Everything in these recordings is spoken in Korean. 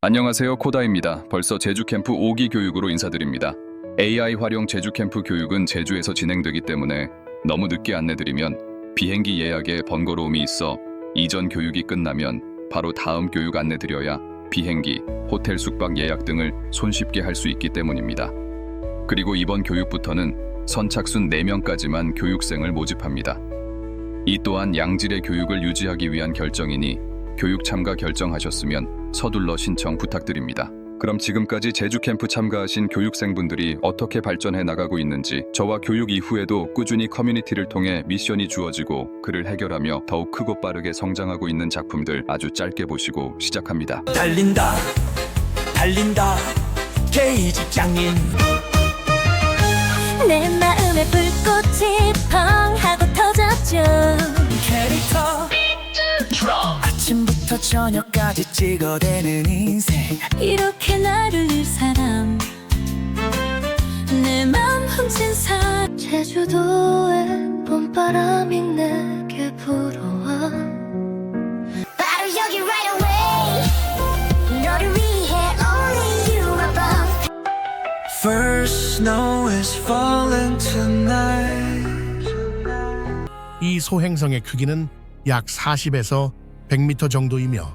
안녕하세요 코다입니다. 벌써 제주 캠프 5기 교육으로 인사드립니다. AI 활용 제주 캠프 교육은 제주에서 진행되기 때문에 너무 늦게 안내드리면 비행기 예약에 번거로움이 있어 이전 교육이 끝나면 바로 다음 교육 안내드려야 비행기, 호텔 숙박 예약 등을 손쉽게 할 수 있기 때문입니다. 그리고 이번 교육부터는 선착순 4명까지만 교육생을 모집합니다. 이 또한 양질의 교육을 유지하기 위한 결정이니 교육 참가 결정하셨으면 서둘러 신청 부탁드립니다. 그럼 지금까지 제주 캠프 참가하신 교육생분들이 어떻게 발전해 나가고 있는지 저와 교육 이후에도 꾸준히 커뮤니티를 통해 미션이 주어지고 그를 해결하며 더욱 크고 빠르게 성장하고 있는 작품들 아주 짧게 보시고 시작합니다. 달린다 달린다 K 직장인 내 마음에 불꽃이 펑 하고 터졌죠 아침부터 저녁까지 찍어대는 인생. 이렇게 나를 낼 사람. 내 맘 훔친 사람. 제주도의 봄바람이 내게 불어와. 바로 여기 right away. 너를 위해 only you above. First snow is falling tonight. 이 소행성의 크기는 약 40에서 100m 정도이며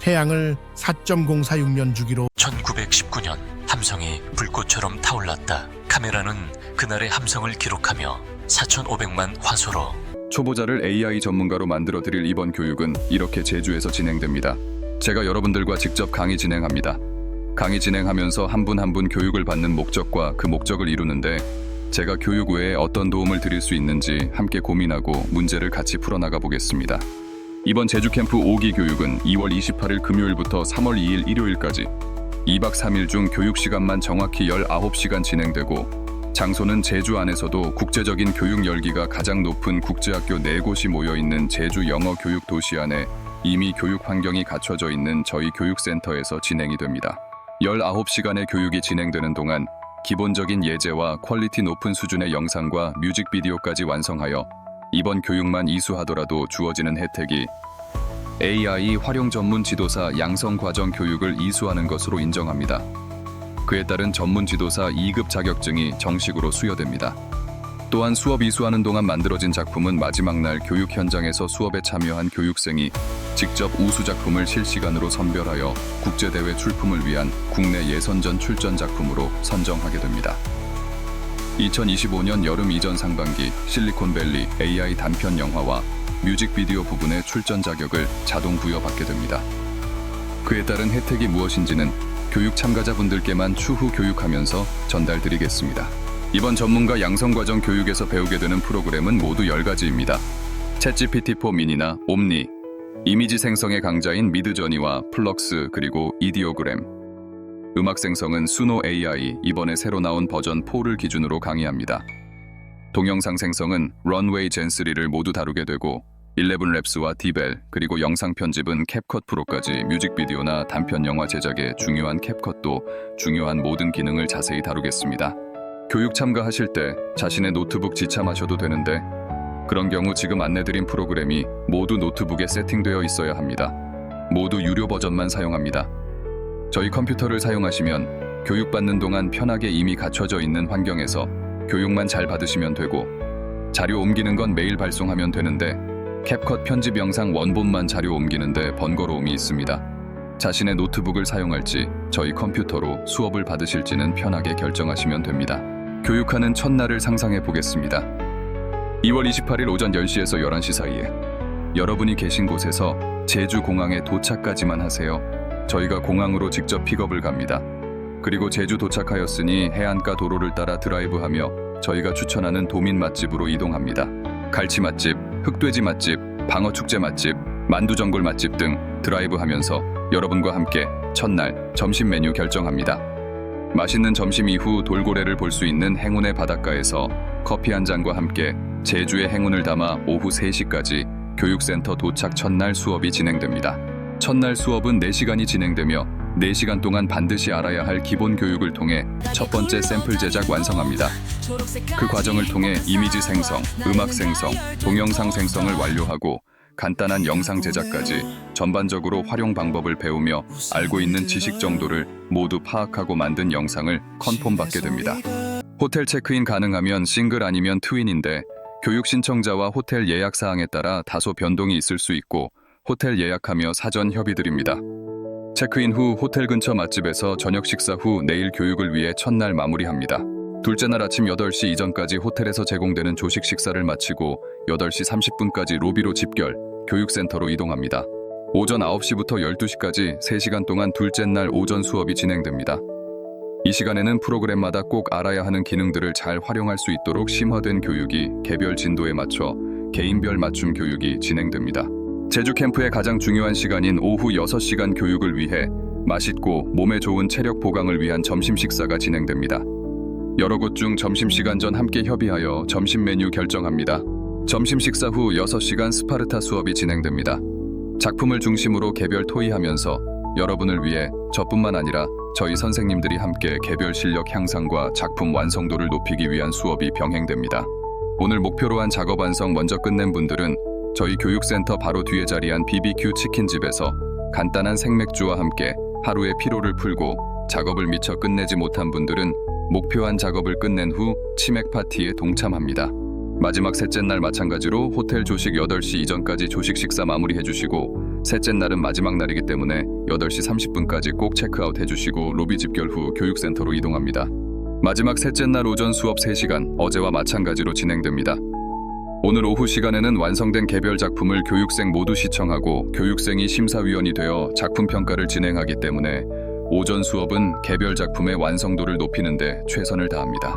태양을 4.046년 주기로 1919년 함성이 불꽃처럼 타올랐다. 카메라는 그날의 함성을 기록하며 4,500만 화소로 초보자를 AI 전문가로 만들어 드릴 이번 교육은 이렇게 제주에서 진행됩니다. 제가 여러분들과 직접 강의 진행합니다. 강의 진행하면서 한 분 한 분 교육을 받는 목적과 그 목적을 이루는데 제가 교육 외에 어떤 도움을 드릴 수 있는지 함께 고민하고 문제를 같이 풀어나가 보겠습니다. 이번 제주 캠프 5기 교육은 2월 28일 금요일부터 3월 2일 일요일까지 2박 3일 중 교육 시간만 정확히 19시간 진행되고 장소는 제주 안에서도 국제적인 교육 열기가 가장 높은 국제학교 4곳이 모여 있는 제주 영어 교육 도시 안에 이미 교육 환경이 갖춰져 있는 저희 교육센터에서 진행이 됩니다. 19시간의 교육이 진행되는 동안 기본적인 예제와 퀄리티 높은 수준의 영상과 뮤직비디오까지 완성하여 이번 교육만 이수하더라도 주어지는 혜택이 AI 활용 전문 지도사 양성 과정 교육을 이수하는 것으로 인정합니다. 그에 따른 전문 지도사 2급 자격증이 정식으로 수여됩니다. 또한 수업 이수하는 동안 만들어진 작품은 마지막 날 교육 현장에서 수업에 참여한 교육생이 직접 우수 작품을 실시간으로 선별하여 국제대회 출품을 위한 국내 예선전 출전 작품으로 선정하게 됩니다. 2025년 여름 이전 상반기 실리콘밸리 AI 단편 영화와 뮤직비디오 부분의 출전 자격을 자동 부여받게 됩니다. 그에 따른 혜택이 무엇인지는 교육 참가자분들께만 추후 교육하면서 전달드리겠습니다. 이번 전문가 양성과정 교육에서 배우게 되는 프로그램은 모두 10가지입니다. 챗GPT4 미니나 옴니, 이미지 생성의 강자인 미드저니와 플럭스 그리고 이디오그램, 음악 생성은 수노 AI 이번에 새로 나온 버전 4를 기준으로 강의합니다. 동영상 생성은 런웨이 젠3를 모두 다루게 되고 11랩스와 디벨 그리고 영상 편집은 캡컷 프로까지 뮤직비디오나 단편 영화 제작에 중요한 캡컷도 중요한 모든 기능을 자세히 다루겠습니다. 교육 참가하실 때 자신의 노트북 지참하셔도 되는데 그런 경우 지금 안내드린 프로그램이 모두 노트북에 세팅되어 있어야 합니다. 모두 유료 버전만 사용합니다. 저희 컴퓨터를 사용하시면 교육받는 동안 편하게 이미 갖춰져 있는 환경에서 교육만 잘 받으시면 되고 자료 옮기는 건 매일 발송하면 되는데 캡컷 편집 영상 원본만 자료 옮기는데 번거로움이 있습니다. 자신의 노트북을 사용할지 저희 컴퓨터로 수업을 받으실지는 편하게 결정하시면 됩니다. 교육하는 첫날을 상상해 보겠습니다. 2월 28일 오전 10시에서 11시 사이에 여러분이 계신 곳에서 제주 공항에 도착까지만 하세요. 저희가 공항으로 직접 픽업을 갑니다. 그리고 제주 도착하였으니 해안가 도로를 따라 드라이브하며 저희가 추천하는 도민 맛집으로 이동합니다. 갈치 맛집, 흑돼지 맛집, 방어 축제 맛집, 만두 전골 맛집 등 드라이브하면서 여러분과 함께 첫날 점심 메뉴 결정합니다. 맛있는 점심 이후 돌고래를 볼 수 있는 행운의 바닷가에서 커피 한 잔과 함께 제주의 행운을 담아 오후 3시까지 교육센터 도착 첫날 수업이 진행됩니다. 첫날 수업은 4시간이 진행되며 4시간 동안 반드시 알아야 할 기본 교육을 통해 첫 번째 샘플 제작 완성합니다. 그 과정을 통해 이미지 생성, 음악 생성, 동영상 생성을 완료하고 간단한 영상 제작까지 전반적으로 활용 방법을 배우며 알고 있는 지식 정도를 모두 파악하고 만든 영상을 컨펌 받게 됩니다. 호텔 체크인 가능하면 싱글 아니면 트윈인데 교육 신청자와 호텔 예약 사항에 따라 다소 변동이 있을 수 있고 호텔 예약하며 사전 협의 드립니다. 체크인 후 호텔 근처 맛집에서 저녁 식사 후 내일 교육을 위해 첫날 마무리합니다. 둘째 날 아침 8시 이전까지 호텔에서 제공되는 조식 식사를 마치고 8시 30분까지 로비로 집결, 교육센터로 이동합니다. 오전 9시부터 12시까지 3시간 동안 둘째 날 오전 수업이 진행됩니다. 이 시간에는 프로그램마다 꼭 알아야 하는 기능들을 잘 활용할 수 있도록 심화된 교육이 개별 진도에 맞춰 개인별 맞춤 교육이 진행됩니다. 제주 캠프의 가장 중요한 시간인 오후 6시간 교육을 위해 맛있고 몸에 좋은 체력 보강을 위한 점심 식사가 진행됩니다. 여러 곳 중 점심 시간 전 함께 협의하여 점심 메뉴 결정합니다. 점심 식사 후 6시간 스파르타 수업이 진행됩니다. 작품을 중심으로 개별 토의하면서 여러분을 위해 저뿐만 아니라 저희 선생님들이 함께 개별 실력 향상과 작품 완성도를 높이기 위한 수업이 병행됩니다. 오늘 목표로 한 작업 완성 먼저 끝낸 분들은 저희 교육센터 바로 뒤에 자리한 BBQ 치킨집에서 간단한 생맥주와 함께 하루의 피로를 풀고 작업을 미처 끝내지 못한 분들은 목표한 작업을 끝낸 후 치맥 파티에 동참합니다. 마지막 셋째 날 마찬가지로 호텔 조식 8시 이전까지 조식 식사 마무리해 주시고 셋째 날은 마지막 날이기 때문에 8시 30분까지 꼭 체크아웃 해 주시고 로비 집결 후 교육센터로 이동합니다. 마지막 셋째 날 오전 수업 3시간 어제와 마찬가지로 진행됩니다. 오늘 오후 시간에는 완성된 개별 작품을 교육생 모두 시청하고 교육생이 심사위원이 되어 작품 평가를 진행하기 때문에 오전 수업은 개별 작품의 완성도를 높이는데 최선을 다합니다.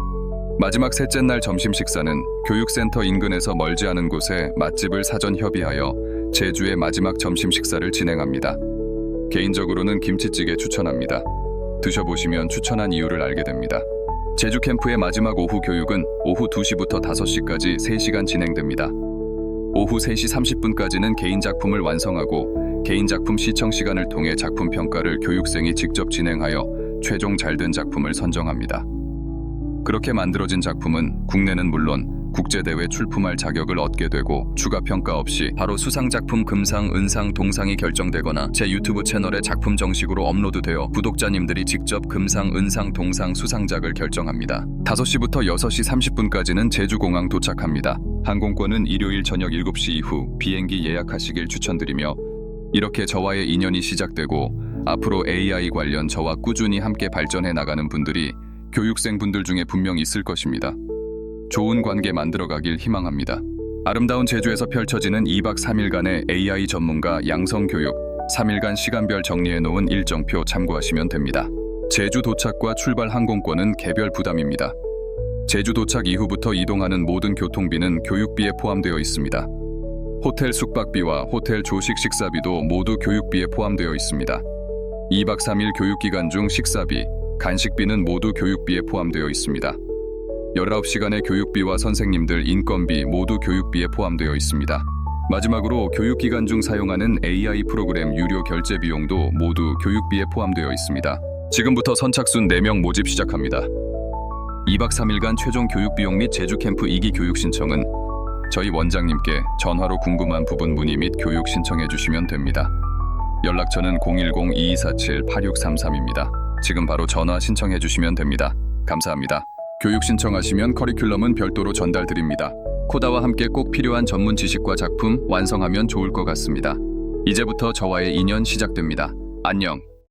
마지막 셋째 날 점심 식사는 교육센터 인근에서 멀지 않은 곳에 맛집을 사전 협의하여 제주의 마지막 점심 식사를 진행합니다. 개인적으로는 김치찌개 추천합니다. 드셔보시면 추천한 이유를 알게 됩니다. 제주 캠프의 마지막 오후 교육은 오후 2시부터 5시까지 3시간 진행됩니다. 오후 3시 30분까지는 개인 작품을 완성하고 개인 작품 시청 시간을 통해 작품 평가를 교육생이 직접 진행하여 최종 잘 된 작품을 선정합니다. 그렇게 만들어진 작품은 국내는 물론 국제대회 출품할 자격을 얻게 되고 추가 평가 없이 바로 수상 작품 금상, 은상, 동상이 결정되거나 제 유튜브 채널에 작품 정식으로 업로드되어 구독자님들이 직접 금상, 은상, 동상 수상작을 결정합니다. 5시부터 6시 30분까지는 제주공항 도착합니다. 항공권은 일요일 저녁 7시 이후 비행기 예약하시길 추천드리며 이렇게 저와의 인연이 시작되고 앞으로 AI 관련 저와 꾸준히 함께 발전해 나가는 분들이 교육생분들 중에 분명 있을 것입니다. 좋은 관계 만들어가길 희망합니다. 아름다운 제주에서 펼쳐지는 2박 3일간의 AI 전문가 양성 교육, 3일간 시간별 정리해 놓은 일정표 참고하시면 됩니다. 제주 도착과 출발 항공권은 개별 부담입니다. 제주 도착 이후부터 이동하는 모든 교통비는 교육비에 포함되어 있습니다. 호텔 숙박비와 호텔 조식 식사비도 모두 교육비에 포함되어 있습니다. 2박 3일 교육 기간 중 식사비, 간식비는 모두 교육비에 포함되어 있습니다. 19시간의 교육비와 선생님들 인건비 모두 교육비에 포함되어 있습니다. 마지막으로 교육 기간 중 사용하는 AI 프로그램 유료 결제 비용도 모두 교육비에 포함되어 있습니다. 지금부터 선착순 4명 모집 시작합니다. 2박 3일간 최종 교육 비용 및 제주 캠프 2기 교육 신청은 저희 원장님께 전화로 궁금한 부분 문의 및 교육 신청해 주시면 됩니다. 연락처는 010-2247-8633입니다. 지금 바로 전화 신청해 주시면 됩니다. 감사합니다. 교육 신청하시면 커리큘럼은 별도로 전달 드립니다. 코다와 함께 꼭 필요한 전문 지식과 작품 완성하면 좋을 것 같습니다. 이제부터 저와의 인연 시작됩니다. 안녕.